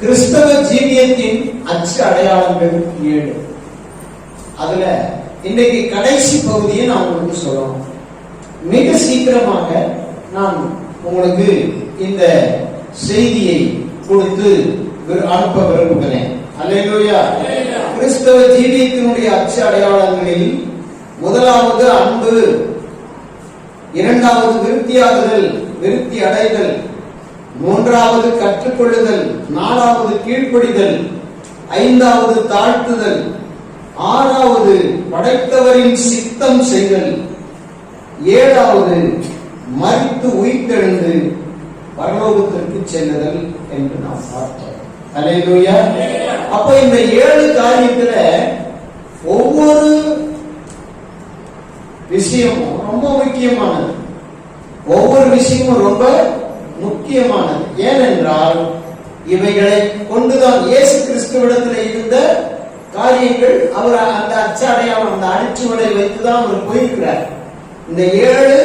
கிறிஸ்தவ ஜீவியத்தின் அச்சு அடையாளங்கள் ஏழு. அதுல இன்னைக்கு கடைசி பகுதியை நான் உங்களுக்கு சொல்லணும். மிக சீக்கிரமாக நான் உங்களுக்கு இந்த செய்தியை கொடுத்து விரு- அனுப்ப விரும்புகிறேன். அல்லையா கிறிஸ்தவ ஜீவியத்தினுடைய அச்சு அடையாளங்களில் முதலாவது அன்பு இரண்டாவது விருத்தியாகுதல் விருத்தி அடைதல் மூன்றாவது கற்றுக்கொள்ளுதல் நாலாவது கீழ்ப்படிதல் ஐந்தாவது தாழ்த்துதல் ஆறாவது படைத்தவரின் சித்தம் செய்தல் ஏழாவது மறித்து உயிர்த்தெழுந்து பரலோகத்திற்கு செல்லுதல் என்று நாம் பார்த்தோம். அல்லேலூயா அப்ப இந்த ஏழு காரியத்துல ஒவ்வொரு விஷயமும் ரொம்ப முக்கியமானது. ஒவ்வொரு விஷயமும் ரொம்ப முக்கியமானது. ஏனென்றால் இவைகளை கொண்டுதான் இயேசு கிறிஸ்துவிடத்தில் இருந்த காரியங்கள் அவர் அந்த அச்சாடையாளம் அந்த அடிச்சுவடை வைத்துதான் அவர் போயிருக்கிறார். இந்த ஏழு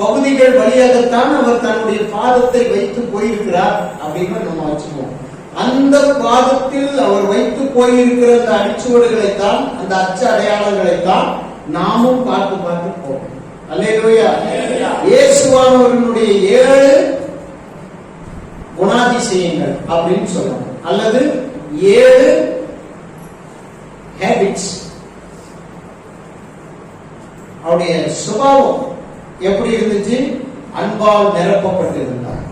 பகுதிகள் வழியாகத்தான் அவர் தன்னுடைய பாதத்தை வைத்து போயிருக்கிறார் அப்படின்னு நம்ம வச்சுக்குவோம். அந்த பாதத்தில் அவர் வைத்து போயிருக்கிற அந்த அடிச்சுவடுகளைத்தான் அந்த அச்சு அடையாளங்களைத்தான் நாமும் பார்த்து பார்த்து போவோம். அல்லேலூயா. இயேசுவானவர்களுடைய ஏழு குணாதிசயங்கள் அப்படின்னு சொல்லணும் அல்லது ஏழு ஹேபிட்ஸ் அவருடைய சுபாவம் எப்படி இருந்துச்சு? அன்பால் நிரப்பப்பட்டிருந்தார்.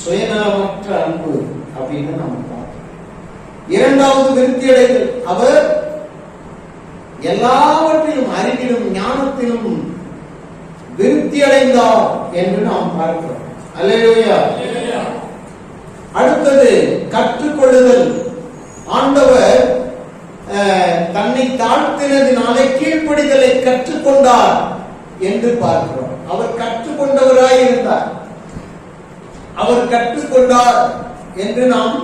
சுயநலமற்ற அன்பு அப்படின்னு நம்ம பார்த்தோம். இரண்டாவது விருத்தி அடைதல். அவர் எல்லாவற்றிலும் அறிவிலும் ஞானத்திலும் விருத்தி அடைந்தார். என்று நாம் பார்க்கிறோம். அல்லேலூயா. அடுத்தது கற்றுக்கொள்ளுதல். ஆண்டவர் அஹ், தன்னை தாழ்த்தினதினாலே கீழ்ப்படிதலை கற்றுக்கொண்டார் என்று பார்க்கிறோம். அவர் கற்றுக்கொண்டவராய் இருந்தார். அவர் கற்றுக்கொண்டார் என்று நாம்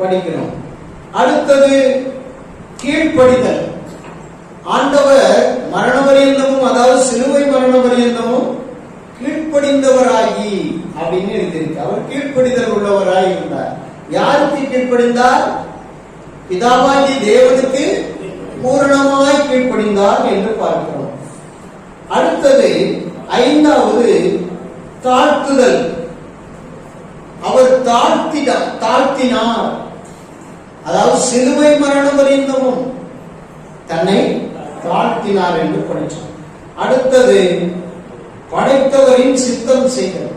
படிக்கிறோம். அடுத்தது கீழ்ப்படிதல். ஆண்டவர் மரண பரியந்தமும் அதாவது சிலுவை மரண பரியந்தமும் கீழ்ப்படிந்தவராகி அப்படின்னு எழுதியிருக்கு அவர் கீழ்ப்படிதல் உள்ளவராய் இருந்தார். யாருக்கு கீழ்ப்படிந்தார்? பிதாவாகி தேவனுக்கு பூரணமாய் கீழ்ப்படிந்தார் என்று பார்க்கிறோம். அடுத்தது ஐந்தாவது தாழ்த்துதல். அவர் தாழ்த்திட தாழ்த்தினார். அதாவது சிலுவை மரணம் வரைந்தமும் தன்னை தாழ்த்தினார் என்று படித்தோம் அடுத்தது படைத்தவரின் சித்தம் செய்தல்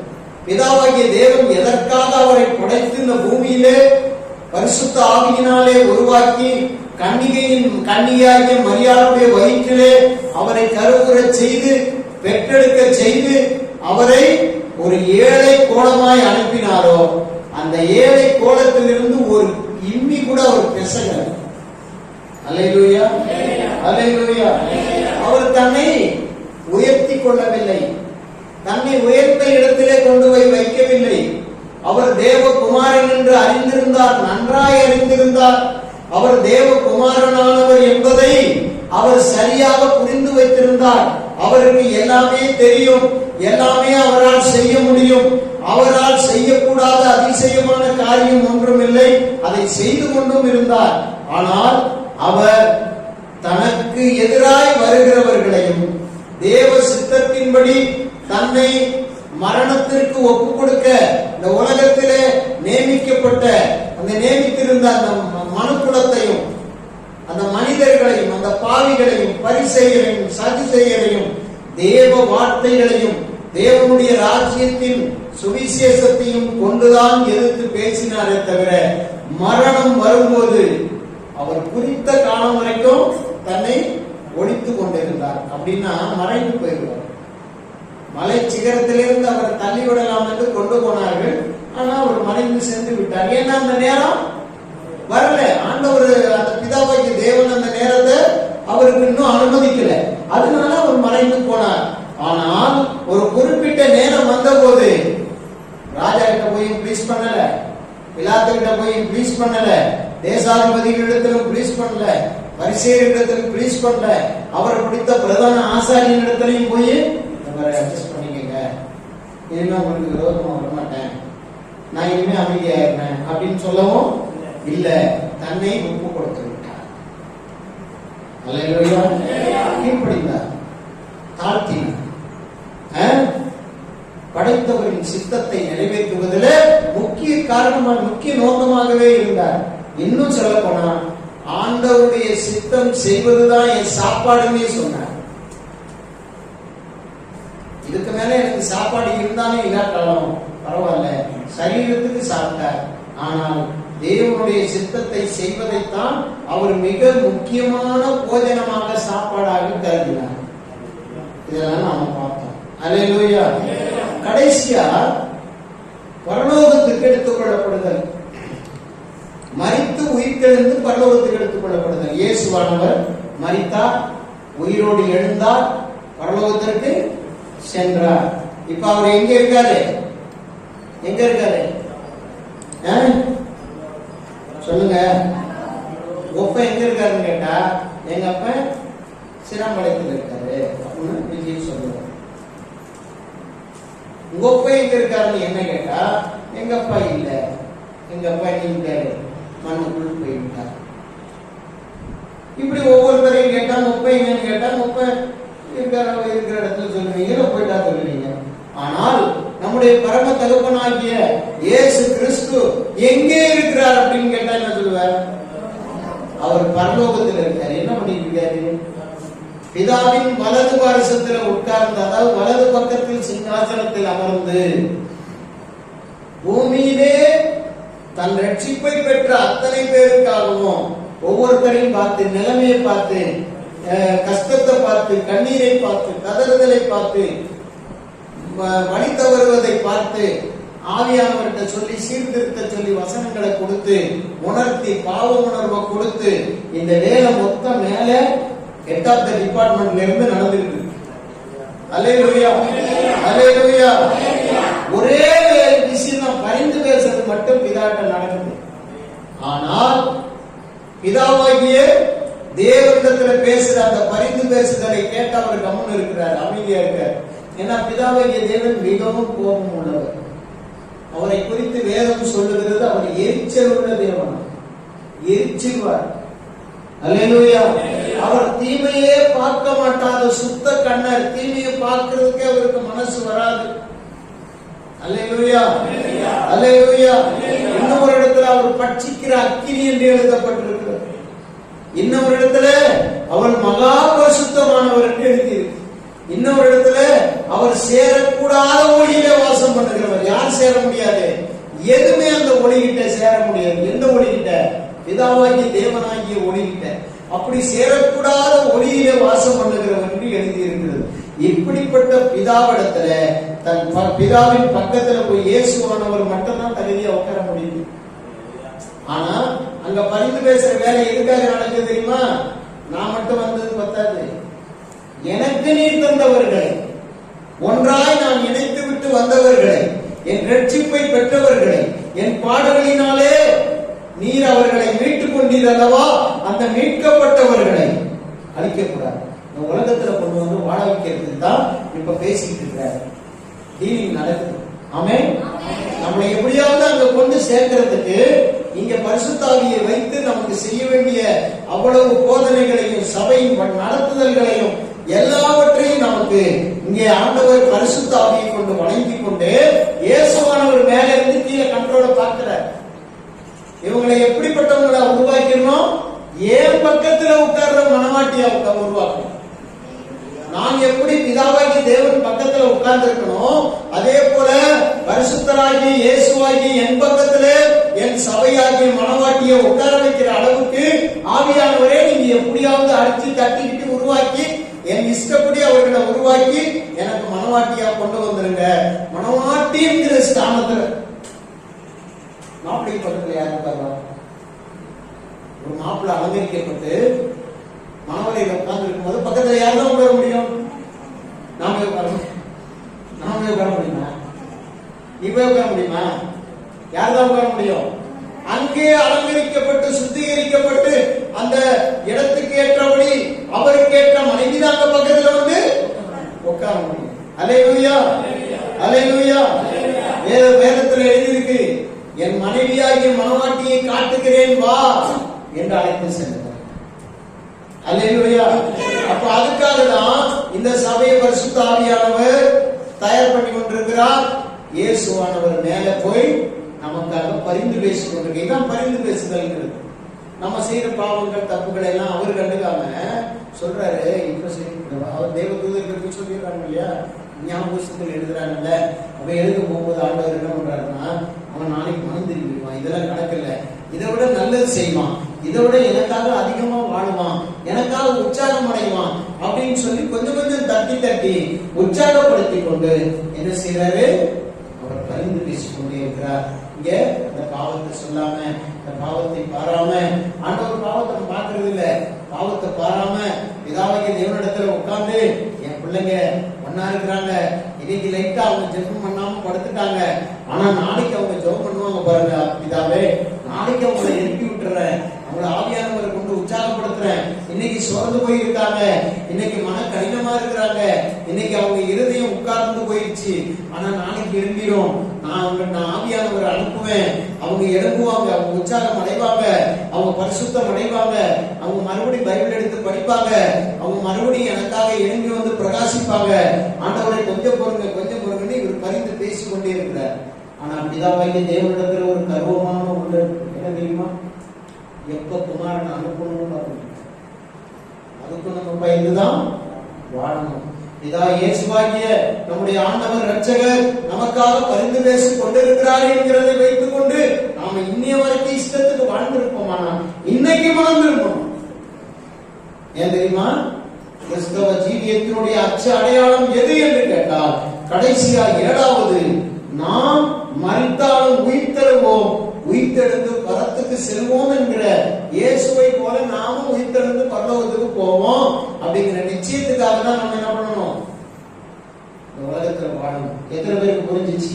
பிதாவாகிய தேவன் எதற்காக அவரை படைத்து இந்த பூமியிலே பரிசுத்த ஆவியினாலே உருவாக்கி கன்னிகையின் கன்னிகையாகிய மரியாளுடைய வயிற்றிலே அவரை கருவுறச் செய்து பெற்றெடுக்க செய்து அவரை ஒரு ஏழை கோலமாய் அனுப்பினாரோ அந்த ஏழை கோலத்திலிருந்து ஒரு இம்மி கூட அவர் பெசகல. அல்லேலூயா. அல்லேலூயா. அவர் தன்னை உயர்த்தி கொள்ளவில்லை தன்னை உயர்ந்த இடத்திலே கொண்டு போய் வைக்கவில்லை. அவர் தேவகுமாரன் என்று அறிந்திருந்தார் நன்றாய் அறிந்திருந்தார். அவர் தேவகுமாரனானவர் என்பதை அவர் சரியாக புரிந்து வைத்திருந்தார். அவருக்கு எல்லாமே தெரியும் எல்லாமே அவரால் செய்ய முடியும். அவரால் செய்யக்கூடாத அதிசயமான காரியம் ஒன்றும் இல்லை அதை செய்து கொண்டும் இருந்தார். ஆனால் அவர் தனக்கு எதிராய் வருகிறவர்களையும் தேவ சித்தத்தின்படி தன்னை மரணத்திற்கு ஒப்பு கொடுக்க இந்த உலகத்திலே நியமிக்கப்பட்ட அந்த நியமித்திருந்த அந்த ம- மனுக்குலத்தையும் அந்த மனிதர்களையும் அந்த பாவிகளையும் பரிசெயரையும் சதிசெயரையும் தேவ வார்த்தைகளையும் தேவனுடைய ராஜ்யத்தின் சுவிசேஷத்தையும் கொண்டுதான் எதிர்த்து பேசினாரே தவிர மரணம் வரும்போது அவர் குறித்த காலம் வரைக்கும் தன்னை ஒழித்து கொண்டிருந்தார். அப்படின்னா மறைந்து போயிருவார் மலை சிகரத்திலிருந்து அவரை தள்ளி விடலாம் என்று கொண்டு போனார்கள். ஆனா அவர் மறைந்து சென்று விட்டார். ஏன்னா அந்த நேரம்? வரல. ஆண்டவர் அந்த பிதாவாகிய தேவன் அந்த நேரத்தை அவருக்கு இன்னும் அனுமதிக்கல. அதனால அவர் மறைந்து போனார். ஆனால் ஒரு குறிப்பிட்ட நேரம் வந்தபோது ராஜா கிட்ட போய் ப்ளீஸ் பண்ணல. பிலாத்து கிட்ட போய் ப்ளீஸ் பண்ணல. தேசாதிபதிகளிடத்திலும் ப்ளீஸ் பண்ணல. பரிசேரிடத்திலும் ப்ளீஸ் பண்ணல. அவரை பிடித்த பிரதான ஆசாரியனிடத்திலையும் போய் இனிமே உங்களுக்கு விரோதமா வரமாட்டேன் நான் இனிமே அமைதியாயிருந்தேன் அப்படின்னு சொல்லவும் இல்ல. தன்னை ஒப்பு கொடுத்து விட்டார் அல்லேலூயா தாழ்த்தினார் படைத்தவரின் சித்தத்தை நிறைவேற்றுவதில் முக்கிய காரணமாக முக்கிய நோக்கமாகவே இருந்தார். இன்னும் சொல்ல போனா ஆண்டவருடைய சித்தம் செய்வதுதான் என் சாப்பாடுன்னே சொன்னார். இதுக்கு மேல எனக்கு சாப்பாடு இருந்தாலும் இல்லாட்டாலும் பரவாயில்ல. சரீரத்துக்கு சாப்பிட்டார் ஆனால் தேவனுடைய சித்தத்தை செய்வதைத்தான் அவர் மிக முக்கியமான போஜனமாக சாப்பாடாக கருதினார். இதெல்லாம் நாம பார்த்தோம். அல்லேலூயா. கடைசியா பரலோகத்துக்கு எடுத்துக் கொள்ளப்படுதல். மரித்து உயிர்த்தெழுந்து பரலோகத்துக்கு எடுத்துக் கொள்ளப்படுதல். இயேசுவானவர் மறித்தார் உயிரோடு எழுந்தார். பரலோகத்திற்கு சென்றார். இப்ப அவர் எங்க இருக்காரு? எங்க இருக்காரு? சொல்லுங்க. ஒப்ப எங்க இருக்காருன்னு கேட்டா எங்க அப்ப? சிரம்பலத்தில் இருக்காரு. அப்படின்னு விஜய் சொல்லுவார். உங்க அப்பா எங்க இருக்காருன்னு என்ன கேட்டா எங்க அப்பா இல்ல. எங்க அப்பா நீங்க மண்ணுக்குள் போயிட்டார் இப்படி ஒவ்வொருத்தரையும் கேட்டா முப்பை என்னன்னு கேட்டா முப்பை இருக்கிற இருக்கிற இடத்துல சொல்லுவீங்க போயிட்டா சொல்லுவீங்க ஆனால் நம்முடைய பரம தகப்பனாகிய இயேசு கிறிஸ்து எங்கே இருக்கிறார் அப்படின்னு கேட்டா என்ன சொல்லுவார்? அவர் பரலோகத்தில் இருக்கார். என்ன பண்ணிட்டு இருக்காரு பிதாவின் வலது பாரசத்தில் உட்கார்ந்து அதாவது வலது பக்கத்தில் சிங்காசனத்தில் அமர்ந்து பூமியிலே தன் ரட்சிப்பை பெற்ற அத்தனை பேருக்காகவும் ஒவ்வொருத்தரையும் பார்த்து நிலைமையை பார்த்து கஷ்டத்தை பார்த்து கண்ணீரை பார்த்து கதறுதலை பார்த்து வ- வழி தவறுவதை பார்த்து ஆவியானவர்கிட்ட சொல்லி சீர்திருத்த சொல்லி வசனங்களை கொடுத்து உணர்த்தி பாவ உணர்வை கொடுத்து இந்த வேலை மொத்தம் மேல ஹெட் ஆஃப் த டிபார்ட்மெண்ட்ல இருந்து நடந்துருக்கு. அல்லேலூயா. அல்லேலூயா. ஒரே விஷயம் பரிந்து பேசுறது மட்டும் பிதாட்ட நடக்குது. ஆனால் பிதாவாகிய தேவனிடத்துல பேசுற அந்த பரிந்து பேசுதலை கேட்டு அவர் கம்முன்னு இருக்கிறார் அமைதியா இருக்கார். ஏன்னா பிதாவாகிய தேவன் மிகவும் கோபம் உள்ளவர். அவரை குறித்து வேதம் சொல்லுகிறது அவர் எரிச்சல் உள்ள தேவன். எரிச்சிருவார். அல்லேலூயா. அவர் தீமையே பார்க்க மாட்டாத சுத்த கண்ணர் தீமையை பார்க்கறதுக்கே அவருக்கு மனசு வராது. அல்லேலூயா. அல்லேலூயா. ஒரு இடத்துல அவர் பட்சிக்கிற அக்கினி என்று எழுதப்பட்டிருக்கிறார் இன்னொரு இடத்துல அவர் மகா பரிசுத்தமானவர் என்று எழுதியிருக்கு இன்னொரு இடத்துல அவர் சேரக்கூடாத ஒளியிலே வாசம் பண்ணுகிறவர். யார் சேர முடியாது? எதுவுமே அந்த ஒளிகிட்ட சேர முடியாது. எந்த ஒளிகிட்ட? பிதாவாகிய தேவனாகிய ஒளிகிட்ட. அப்படி சேரக்கூடாத ஒளியிலே வாசம் பண்ணுகிறவர் என்று எழுதியிருக்கிறது. இப்படிப்பட்ட பிதாவிடத்துல தன் பிதாவின் பக்கத்துல போய் இயேசுவானவர் மட்டும்தான் தகுதியா உட்கார முடியுது. ஆனா அங்க பரிந்து பேசுற வேலை எதுக்காக நடக்குது தெரியுமா? நான் மட்டும் வந்தது பத்தாது. எனக்கு நீர் தந்தவர்களை ஒன்றாய் நான் இணைத்து விட்டு வந்தவர்களை என் ரட்சிப்பை பெற்றவர்களை என் பாடல்களினாலே நீர் அவர்களை மீட்டுக் கொண்டீர் அல்லவா? அந்த மீட்கப்பட்டவர்களை. அழிக்கக்கூடாது. இந்த உலகத்துல கொண்டு வந்து வாழ வைக்கிறது தான் இப்ப பேசிட்டு இருக்கிறார் டீலிங் நடக்குது. ஆமென். நம்மளை எப்படியாவது அங்க கொண்டு சேர்க்கிறதுக்கு இங்க பரிசுத்தாவியை வைத்து நமக்கு செய்ய வேண்டிய அவ்வளவு போதனைகளையும் சபையின் நடத்துதல்களையும் எல்லாவற்றையும் நமக்கு இங்கே ஆண்டவர் பரிசுத்தாவியை கொண்டு வணங்கி கொண்டு இயேசுவானவர் மேல இருந்து கீழே கண்ட்ரோல பார்க்கிறார். இவங்களை எப்படிப்பட்டவங்களை உருவாக்கணும் ஏன் பக்கத்துல உட்கார்ற மனவாட்டியா அவங்க உருவாக்கணும்? நாம் எப்படி பிதாவாகி தேவன் பக்கத்துல உட்கார்ந்து இருக்கணும் அதே போல பரிசுத்தராகி இயேசுவாகி என் பக்கத்திலே என் சபையாகிய மனவாட்டியை உட்கார வைக்கிற அளவுக்கு ஆவியானவரே நீங்க எப்படியாவது அடிச்சு தட்டிக்கிட்டு உருவாக்கி என் இஷ்டப்படி அவர்களை உருவாக்கி எனக்கு மனவாட்டியா கொண்டு வந்துருங்க. மனவாட்டிங்கிற ஸ்தானத்துல. மாப்பிள்ளை பக்கத்துல யார் இருக்காரா ஒரு மாப்பிள்ளை அலங்கரிக்கப்பட்டு மணவரையில் உட்கார்ந்து இருக்கும்போது பக்கத்துல யார் தான் உட்கார முடியும்? நாமே உட்கார முடியும். நாம உட்கார முடியுமா? இப்ப உட்கார முடியுமா? யார் தான் உட்கார முடியும்? அங்கே அலங்கரிக்கப்பட்டு சுத்திகரிக்கப்பட்டு அந்த இடத்துக்கு ஏற்றபடி அவருக்கு ஏற்ற மனைவி தான் அந்த பக்கத்துல வந்து உட்கார முடியும் அலையூயா அலையூயா வேத வேதத்துல எழுதியிருக்கு என் மனைவியாகிய மனவாட்டியை காட்டுகிறேன் வா என்று அழைத்து சென்றார் அல்லேலூயா. அப்ப அதுக்காக தான் இந்த சபையை பரிசுத்த ஆவியானவர் தயார் பண்ணி கொண்டிருக்கிறார். இயேசுவானவர் மேல போய் நமக்காக பரிந்து பேசிக் கொண்டிருக்க இதான் பரிந்து பேசுதல்ங்கிறது. நம்ம செய்யற பாவங்கள் தப்புகள் எல்லாம் அவர் கண்டுக்காம சொல்றாரு இப்ப சரி அவர் தெய்வ தூதர்களுக்கு சொல்லிடுறாங்க இல்லையா? ஞாபகத்தில் எழுதுறாங்கல்ல. அப்ப எழுத போகும்போது ஆண்டவர் என்ன பண்றாருன்னா அவன் நாளைக்கு மனம் திரும்பிடுவான் இதெல்லாம் கணக்கில்ல இதை விட நல்லது செய்வான். இதை விட எனக்காக அதிகமா வாழுவான். எனக்காக உற்சாகம் அடைவான். அப்படின்னு சொல்லி கொஞ்சம் கொஞ்சம் தட்டி தட்டி உற்சாகப்படுத்தி கொண்டு என்ன செய்யறாரு அவர் பரிந்து பேசிக் கொண்டே இருக்கிறார். இங்க அந்த பாவத்தை சொல்லாம அந்த பாவத்தை பாராம ஆண்டவர் பாவத்தை நம்ம பார்க்கறது இல்ல. பாவத்தை பாராம பிதாவாகிய தேவனிடத்துல உட்கார்ந்து என் பிள்ளைங்க ஒன்னா இருக்கிறாங்க. இன்னைக்கு லைட்டா அவங்க ஜெபம் பண்ணாம படுத்துட்டாங்க. ஆனா நாளைக்கு அவங்க ஜெபம் பண்ணுவாங்க பாருங்க பிதாவே நாளைக்கு அவங்களை எழுப்பி விட்டுறேன். அவங்களை ஆவியானவரை கொண்டு உற்சாகப்படுத்துறேன். இன்னைக்கு சோர்ந்து போயிருக்காங்க. இன்னைக்கு மன கடினமா இருக்கிறாங்க. இன்னைக்கு அவங்க இருதயம் உட்கார்ந்து போயிடுச்சு ஆனா நாளைக்கு எழும்பிடும் நான் அவங்க நான் ஆவியானவர் அனுப்புவேன். அவங்க இறங்குவாங்க அவங்க உற்சாகம் அடைவாங்க. அவங்க பரிசுத்தம் அடைவாங்க. அவங்க மறுபடியும் பைபிள் எடுத்து படிப்பாங்க. அவங்க மறுபடியும் எனக்காக எழும்பி வந்து பிரகாசிப்பாங்க. ஆண்டவரை கொஞ்சம் பொறுங்க கொஞ்சம் பொறுங்கன்னு இவர் பரிந்து பேசிக்கொண்டே இருக்கிறார். ஆனா பிதாவாகிய தேவனிடத்துல ஒரு கர்வமான உள்ள என்ன தெரியுமா? எப்ப குமாரன் அனுப்பணும்னு பார்க்கணும். அதுக்கு நம்ம பயந்துதான் வாழணும் இதா இயேசுவாகிய நம்முடைய ஆண்டவர் ரட்சகர் நமக்காக பரிந்து பேசிக் கொண்டிருக்கிறார் என்கிறதை வைத்துக் கொண்டு நாம இன்னைய வரைக்கும் இஷ்டத்துக்கு வாழ்ந்திருப்போமானா இன்னைக்கு மனம் ஏன் தெரியுமா? கிறிஸ்தவ ஜீவியத்தினுடைய அச்ச அடையாளம் எது என்று கேட்டால் கடைசியா ஏழாவது நாம் மறித்தாலும் உயிர்த்தெழுவோம். உயிர்த்தெழுந்து செல்வோம் என்கிற இயேசுவை போல நாமும் உயிர்த்தெழுந்து பரலோகத்துக்கு போவோம். அப்படிங்கிற நிச்சயத்துக்காக தான் நம்ம என்ன பண்ணணும்? இந்த உலகத்துல வாழணும். எத்தனை பேருக்கு புரிஞ்சிச்சு?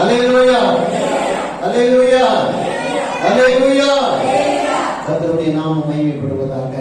அலையிலோயா அலையிலோயா அலையிலோயா கத்தருடைய நாமம் மகிமைப்படுவதாக.